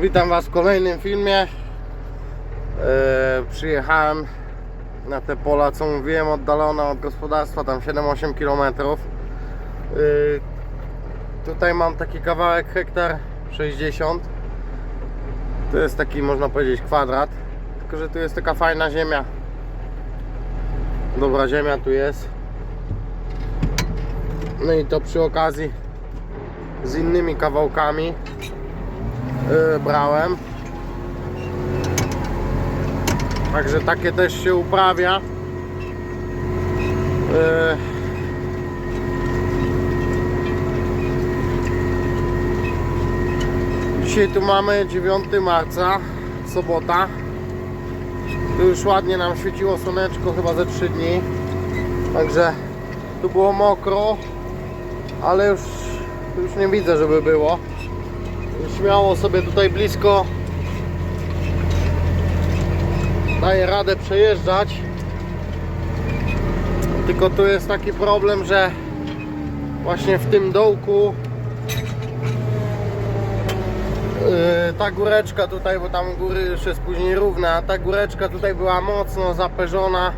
Witam Was w kolejnym filmie. E, przyjechałem na te pola, co mówiłem, oddalone od gospodarstwa, tam 7-8 km. E, tutaj mam taki kawałek hektar 60. To jest taki, można powiedzieć, kwadrat. Tylko, że tu jest taka fajna ziemia. Dobra ziemia tu jest. No i to przy okazji z innymi kawałkami yy, brałem. Także takie też się uprawia. Yy. Dzisiaj tu mamy 9 marca, sobota. Tu już ładnie nam świeciło słoneczko, chyba ze 3 dni. Także tu było mokro, ale już, już nie widzę, żeby było. Śmiało sobie tutaj blisko daje radę przejeżdżać. Tylko tu jest taki problem, że właśnie w tym dołku yy, ta góreczka tutaj, bo tam góry już jest później równa, ta góreczka tutaj była mocno zaperzona.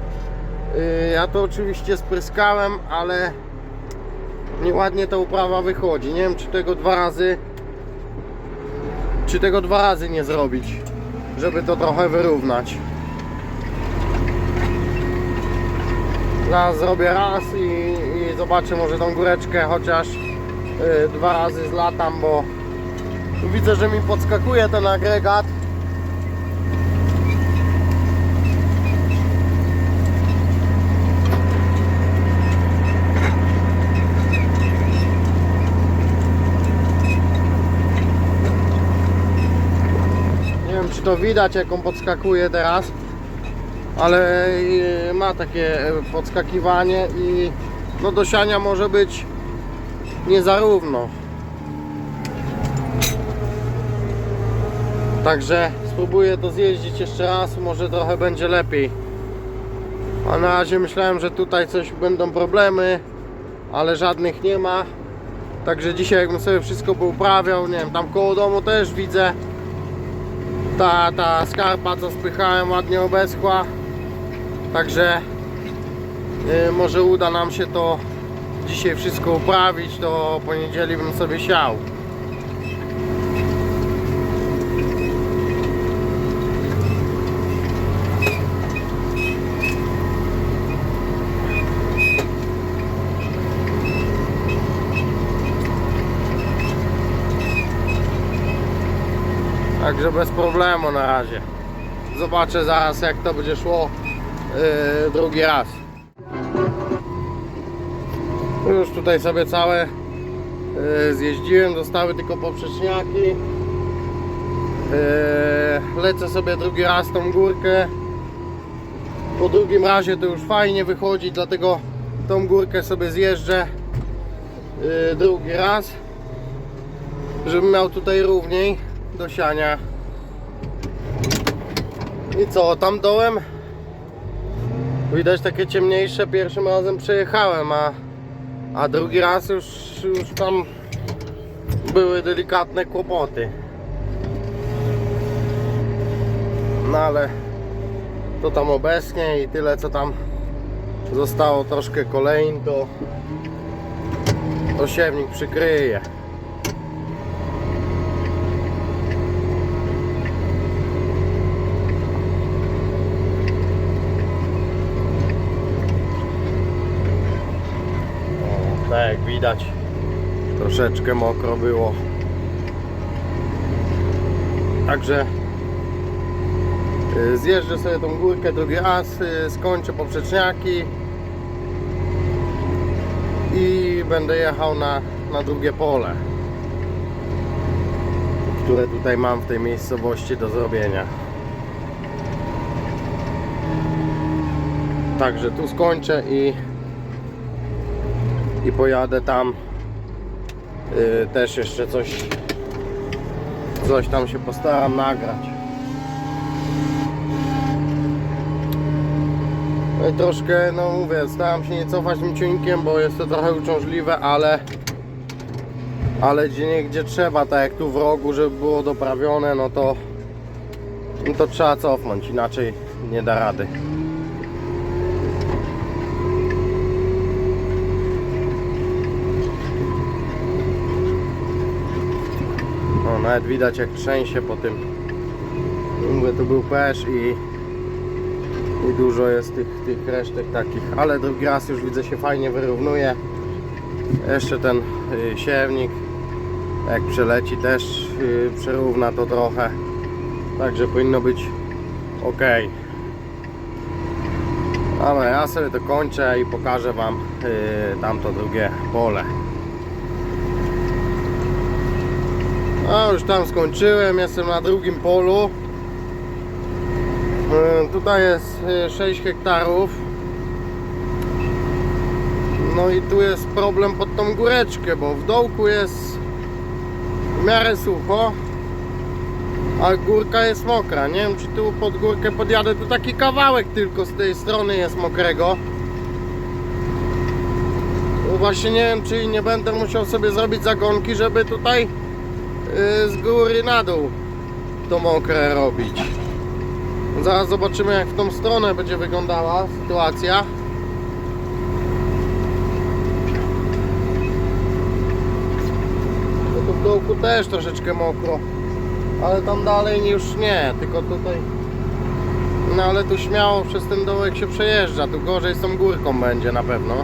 Yy, Ja to oczywiście spryskałem, ale nieładnie ta uprawa wychodzi. Nie wiem czy tego dwa razy czy tego dwa razy nie zrobić, żeby to trochę wyrównać. Zaraz zrobię raz i, i zobaczę może tą góreczkę chociaż y, dwa razy zlatam, bo widzę, że mi podskakuje ten agregat. To widać jak on podskakuje teraz Ale y, ma takie y, podskakiwanie i no do siania może być nie za równo. Także spróbuję to zjeździć jeszcze raz, może trochę będzie lepiej. A na razie myślałem, że tutaj coś będą problemy Ale żadnych nie ma. Także dzisiaj jakbym sobie wszystko pouprawiał, nie wiem, tam koło domu też widzę ta, ta skarpa co spychałem ładnie obeschła. Także y, może uda nam się to dzisiaj wszystko uprawić to poniedzieli bym sobie siał Także bez problemu na razie. Zobaczę zaraz jak to będzie szło yy, drugi raz. Już tutaj sobie całe yy, zjeździłem, zostały tylko poprzeczniaki. Yy, lecę sobie drugi raz tą górkę. Po drugim razie to już fajnie wychodzi, dlatego tą górkę sobie zjeżdżę yy, drugi raz, żebym miał tutaj równiej do siania. I co, tam dołem widać takie ciemniejsze pierwszym razem przejechałem, a, a drugi raz już, już tam były delikatne kłopoty. No ale to tam obecnie i tyle co tam zostało troszkę kolejn to to siewnik przykryje. Widać. Troszeczkę mokro było. Także y, zjeżdżę sobie tą górkę drugi raz y, skończę poprzeczniaki i będę jechał na, na drugie pole które tutaj mam w tej miejscowości do zrobienia. Także tu skończę i i pojadę tam yy, też jeszcze coś coś tam się postaram nagrać no i troszkę no mówię staram się nie cofać tym bo jest to trochę uciążliwe ale Ale gdzie nie gdzie trzeba, tak jak tu w rogu, żeby było doprawione, no to no to trzeba cofnąć, inaczej nie da rady. Nawet widać jak trzęsie po tym. Mówię, tu był pesz i, i dużo jest tych, tych resztek takich, ale drugi raz już widzę się fajnie wyrównuje. Jeszcze ten y, siewnik, jak przeleci też y, przerówna to trochę. Także powinno być ok. Dobra, ja sobie to kończę i pokażę Wam y, tamto drugie pole. A już tam skończyłem, jestem na drugim polu. Y, Tutaj jest y, 6 hektarów. No i tu jest problem pod tą góreczkę, bo w dołku jest w miarę sucho, a górka jest mokra. Nie wiem czy tu pod górkę podjadę, tu taki kawałek tylko z tej strony jest mokrego. Właśnie nie wiem czy nie będę musiał sobie zrobić zagonki, żeby tutaj z góry na dół to mokre robić. Zaraz zobaczymy jak w tą stronę będzie wyglądała sytuacja. Tu w dołku też troszeczkę mokro. Ale tam dalej już nie, tylko tutaj. No ale tu śmiało przez ten dołek się przejeżdża. Tu gorzej z tą górką będzie na pewno.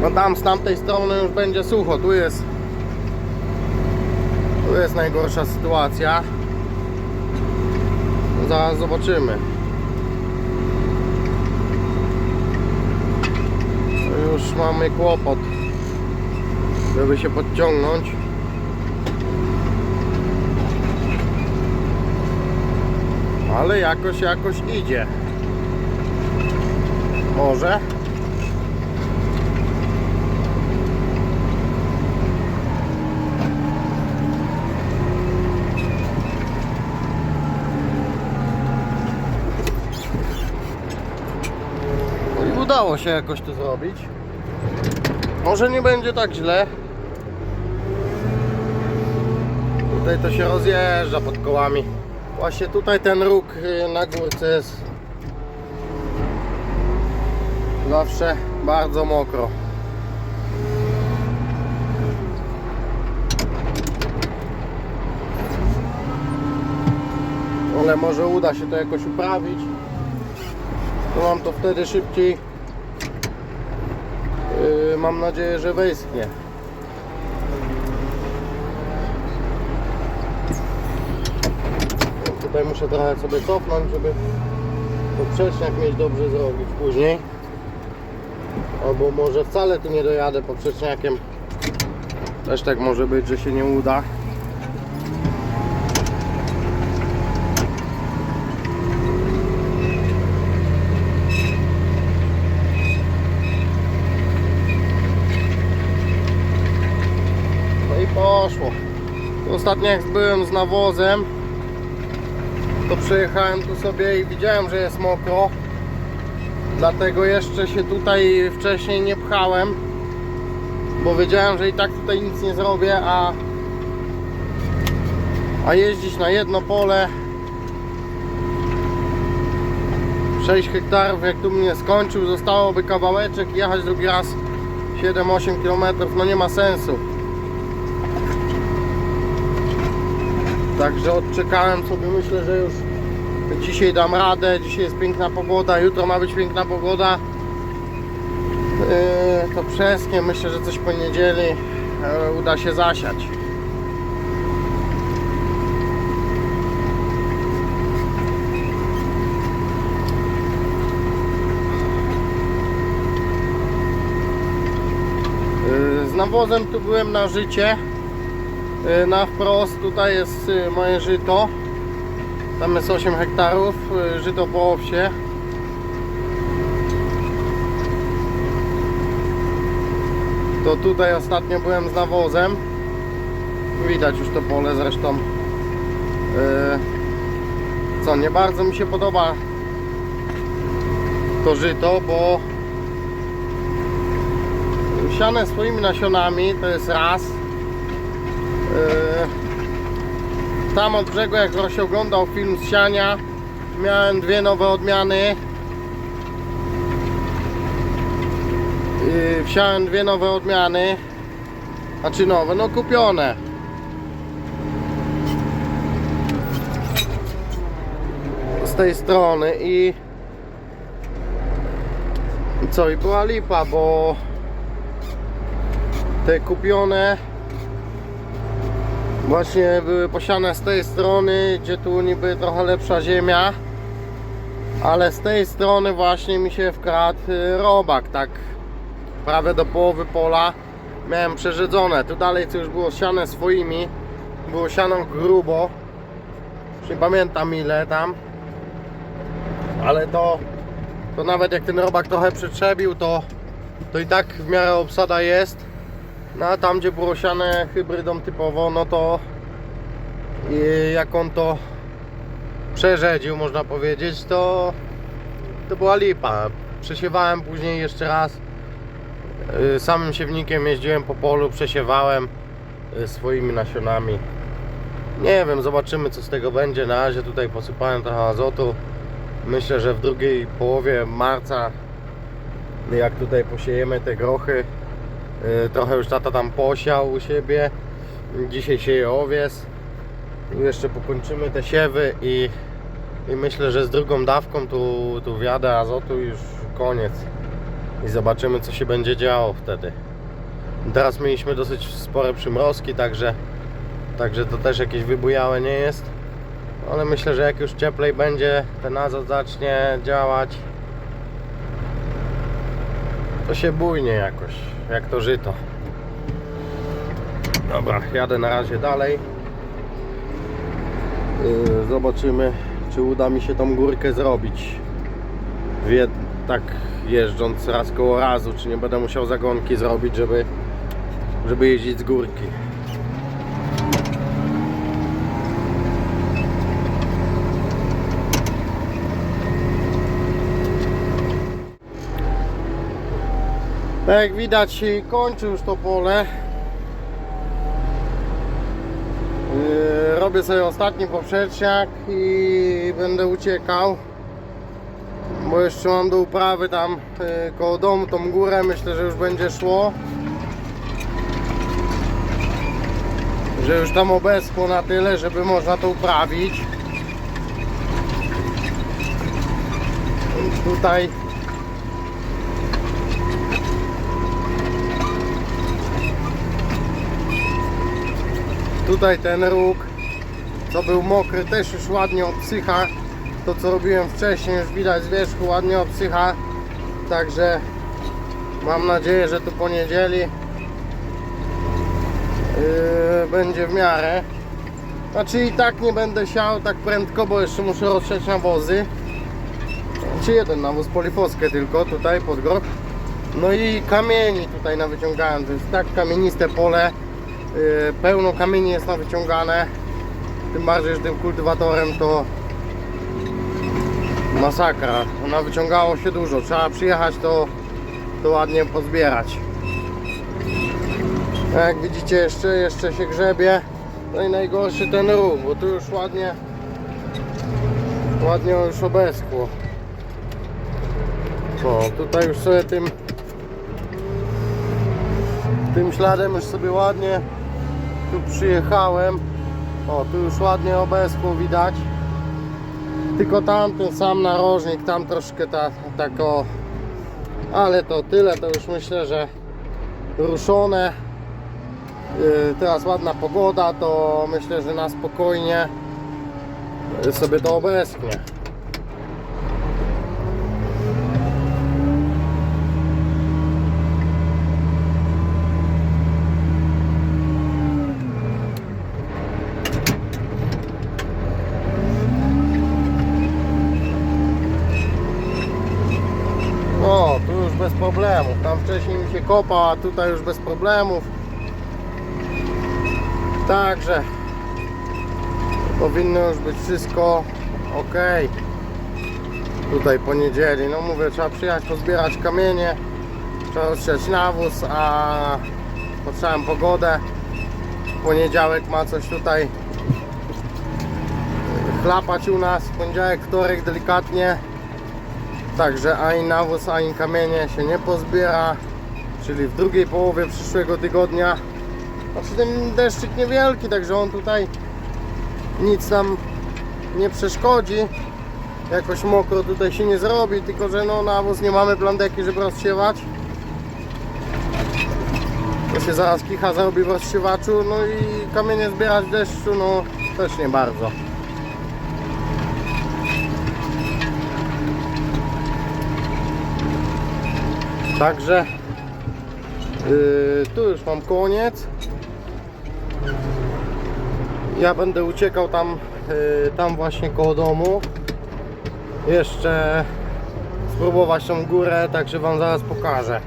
No tam z tamtej strony już będzie sucho. Tu jest. Tu jest najgorsza sytuacja. No Zaraz zobaczymy. Już mamy kłopot, żeby się podciągnąć. Ale jakoś, jakoś idzie. Może. Udało się jakoś to zrobić. Może nie będzie tak źle. Tutaj to się rozjeżdża pod kołami. Właśnie tutaj ten róg y, na górce jest zawsze bardzo mokro. Ale może uda się to jakoś uprawić. To mam to wtedy szybciej. Yy, mam nadzieję, że wyschnie. Tutaj muszę trochę sobie cofnąć, żeby poprzeczniak mieć dobrze zrobić później. Albo może wcale tu nie dojadę poprzeczniakiem. Też tak może być, że się nie uda. No i poszło. Ostatnio jak byłem z nawozem, to przyjechałem tu sobie i widziałem, że jest mokro. Dlatego jeszcze się tutaj wcześniej nie pchałem. Bo wiedziałem, że i tak tutaj nic nie zrobię, a a jeździć na jedno pole 6 hektarów jak tu mnie skończył zostałoby kawałeczek jechać drugi raz 7-8 km no nie ma sensu Także odczekałem sobie, myślę, że już dzisiaj dam radę. Dzisiaj jest piękna pogoda, jutro ma być piękna pogoda. Yy, to przesnie, myślę, że coś po niedzieli yy, uda się zasiać. Yy, Z nawozem tu byłem na życie. Y, Na wprost tutaj jest y, moje żyto. Tam jest 8 hektarów, y, żyto po owsie. To tutaj ostatnio byłem z nawozem. Widać już to pole zresztą. Co nie bardzo mi się podoba to żyto, bo siane swoimi nasionami, to jest raz. Yy, tam od brzegu, jak się oglądał film z siania, miałem dwie nowe odmiany. Wsiałem dwie nowe odmiany. Znaczy nowe, no kupione. Z tej strony i co, i była lipa, bo te kupione właśnie były posiane z tej strony, gdzie tu niby trochę lepsza ziemia, ale z tej strony właśnie mi się wkradł y, robak, tak prawie do połowy pola miałem przerzedzone. Tu dalej co już było siane swoimi, było siano grubo, już nie pamiętam ile tam, ale to to nawet jak ten robak trochę przetrzebił, to, to i tak w miarę obsada jest. No a tam gdzie było siane hybrydą typowo, no to jak on to przerzedził, można powiedzieć, to, to była lipa. Przesiewałem później jeszcze raz. y, Samym siewnikiem jeździłem po polu, przesiewałem y, swoimi nasionami. Nie wiem, zobaczymy co z tego będzie. Na razie tutaj posypałem trochę azotu. Myślę, że w drugiej połowie marca, jak tutaj posiejemy te grochy, trochę już tata tam posiał u siebie. Dzisiaj sieje owies. Jeszcze pokończymy te siewy i, i myślę, że z drugą dawką tu, tu wiadę azotu już koniec. I zobaczymy co się będzie działo wtedy. Teraz mieliśmy dosyć spore przymrozki, także, także to też jakieś wybujałe nie jest. Ale myślę, że jak już cieplej będzie, ten azot zacznie działać, to się bujnie jakoś, jak to żyto. Dobra, jadę na razie dalej. Yy, Zobaczymy, czy uda mi się tą górkę zrobić. Wie, tak jeżdżąc raz koło razu, czy nie będę musiał zagonki zrobić, żeby, żeby jeździć z górki. Tak jak widać kończy już to pole. Yy, Robię sobie ostatni poprzeczniak i będę uciekał. Bo jeszcze mam do uprawy tam yy, koło domu tą górę. Myślę, że już będzie szło. Że już tam obeschło na tyle, żeby można to uprawić. Tutaj Tutaj ten róg, co był mokry, też już ładnie obsycha. To co robiłem wcześniej, już widać z wierzchu ładnie obsycha. Także mam nadzieję, że tu po niedzieli yy, będzie w miarę. Znaczy i tak nie będę siał tak prędko, bo jeszcze muszę rozsiać nawozy. Czy jeden nawóz, polifoskę tylko tutaj pod grok. No i kamieni tutaj nawyciągałem. To jest tak kamieniste pole. Yy, pełno kamieni jest nawyciągane tym bardziej, że tym kultywatorem to masakra. Nawyciągało się dużo. Trzeba przyjechać to, to ładnie pozbierać. A jak widzicie jeszcze, jeszcze się grzebie. No i najgorszy ten róg, bo tu już ładnie ładnie już obeschło. O, tutaj już sobie tym tym śladem już sobie ładnie tu przyjechałem. O tu już ładnie obeschło widać. Tylko tamten sam narożnik tam troszkę ta, tak o. Ale to tyle to już myślę, że ruszone. Yy, teraz ładna pogoda to myślę, że na spokojnie sobie to obeschnie O, tu już bez problemów. Tam kopał, a tutaj już bez problemów. Także powinno już być wszystko ok. Tutaj po niedzieli. No mówię, trzeba przyjechać pozbierać kamienie. Trzeba rozsiać nawóz, a patrzałem pogodę. Poniedziałek ma coś tutaj chlapać u nas. Poniedziałek, wtorek delikatnie. Także ani nawóz, ani kamienie się nie pozbiera. Czyli w drugiej połowie przyszłego tygodnia. Znaczy ten deszczyk niewielki, także on tutaj nic nam nie przeszkodzi. Jakoś mokro tutaj się nie zrobi, tylko że no nawóz nie mamy plandeki, żeby rozsiewać. To się zaraz kicha zrobi w rozsiewaczu, no i kamienie zbierać deszczu, no też nie bardzo. Także yy, tu już mam koniec. Ja będę uciekał tam, yy, tam właśnie koło domu. Jeszcze spróbować tą górę, także Wam zaraz pokażę.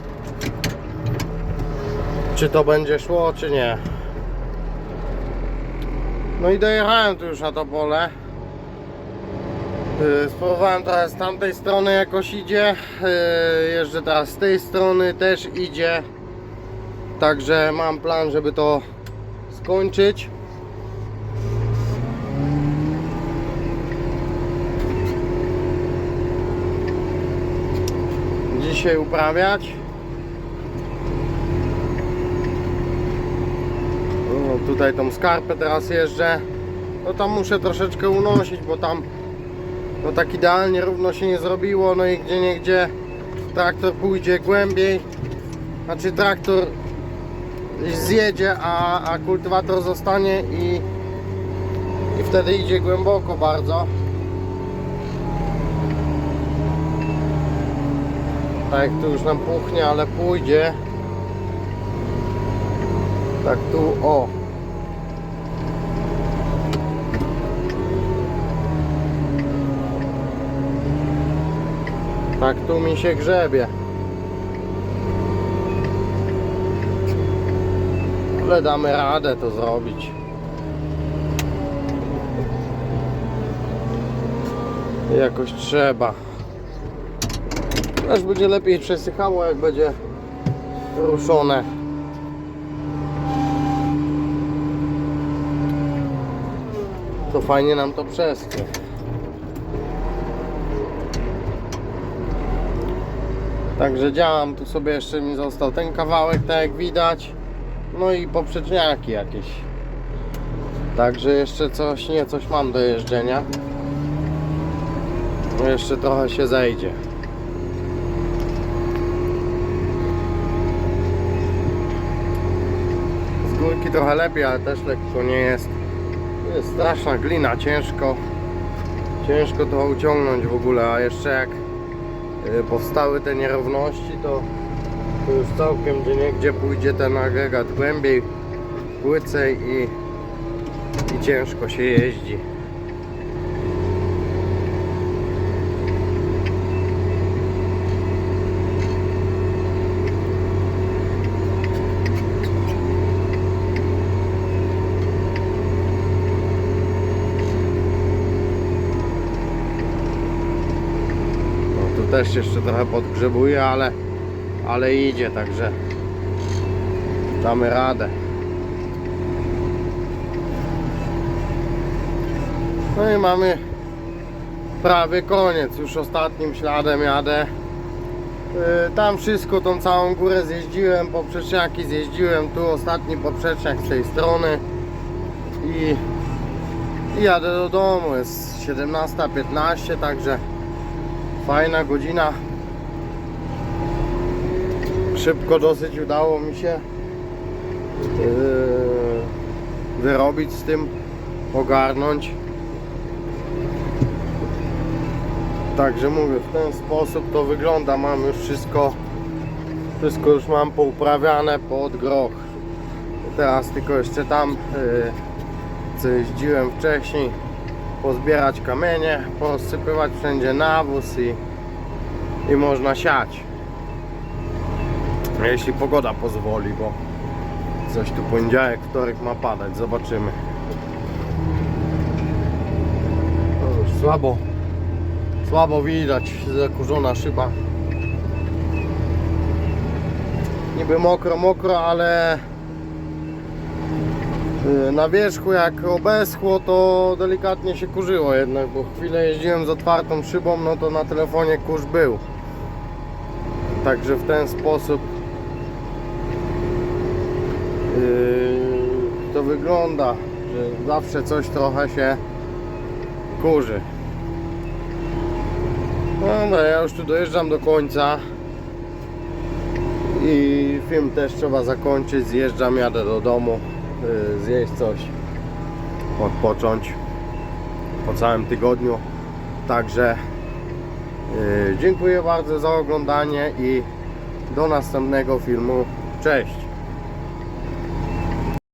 Czy to będzie szło, czy nie. No i dojechałem tu już na to pole. Yy, Spróbowałem teraz z tamtej strony jakoś idzie. Yy, Jeżdżę teraz z tej strony też idzie. Także mam plan, żeby to skończyć. Dzisiaj uprawiać. O, tutaj tą skarpę teraz jeżdżę. No tam muszę troszeczkę unosić, bo tam no tak idealnie równo się nie zrobiło, no i gdzie nie gdzie traktor pójdzie głębiej, znaczy traktor zjedzie, a, a kultywator zostanie i, i wtedy idzie głęboko bardzo. Tak tu już nam puchnie, ale pójdzie. Tak tu, o. Tak tu mi się grzebie. Ale damy radę to zrobić. Jakoś trzeba. Też będzie lepiej przesychało jak będzie ruszone. To fajnie nam to przeschnie. Także działam, tu sobie jeszcze mi został ten kawałek, tak jak widać. No i poprzeczniaki jakieś. Także jeszcze coś, nie coś mam do jeżdżenia. No jeszcze trochę się zejdzie. Z górki trochę lepiej, ale też lekko nie jest. Jest straszna glina, ciężko. Ciężko to uciągnąć w ogóle, a jeszcze jak y, powstały te nierówności, to, to już całkiem gdzie niegdzie pójdzie ten agregat głębiej, płycej i, i ciężko się jeździ. No też jeszcze trochę podgrzebuję, ale, ale idzie, także damy radę. No i mamy prawie koniec, już ostatnim śladem jadę. Yy, Tam wszystko, tą całą górę zjeździłem, poprzeczniaki zjeździłem, tu ostatni poprzeczniak z tej strony i, i jadę do domu, jest 17.15, także fajna godzina. Szybko dosyć udało mi się yy, wyrobić z tym, ogarnąć. Także mówię, w ten sposób to wygląda. Mam już wszystko, wszystko już mam pouprawiane pod groch. Teraz tylko jeszcze tam, yy, co jeździłem wcześniej, pozbierać kamienie, porozsypywać wszędzie nawóz i, i można siać. Jeśli pogoda pozwoli, bo coś tu poniedziałek, wtorek ma padać, zobaczymy. Słabo, słabo widać, zakurzona szyba. niby mokro, mokro, ale y, na wierzchu jak obeschło to delikatnie się kurzyło jednak, bo chwilę jeździłem z otwartą szybą, no to na telefonie kurz był. Także w ten sposób yy, to wygląda, że zawsze coś trochę się kurzy. No dobra, ja już tu dojeżdżam do końca i film też trzeba zakończyć. Zjeżdżam, jadę do domu, yy, zjeść coś, odpocząć po całym tygodniu. Także yy, dziękuję bardzo za oglądanie i do następnego filmu. Cześć!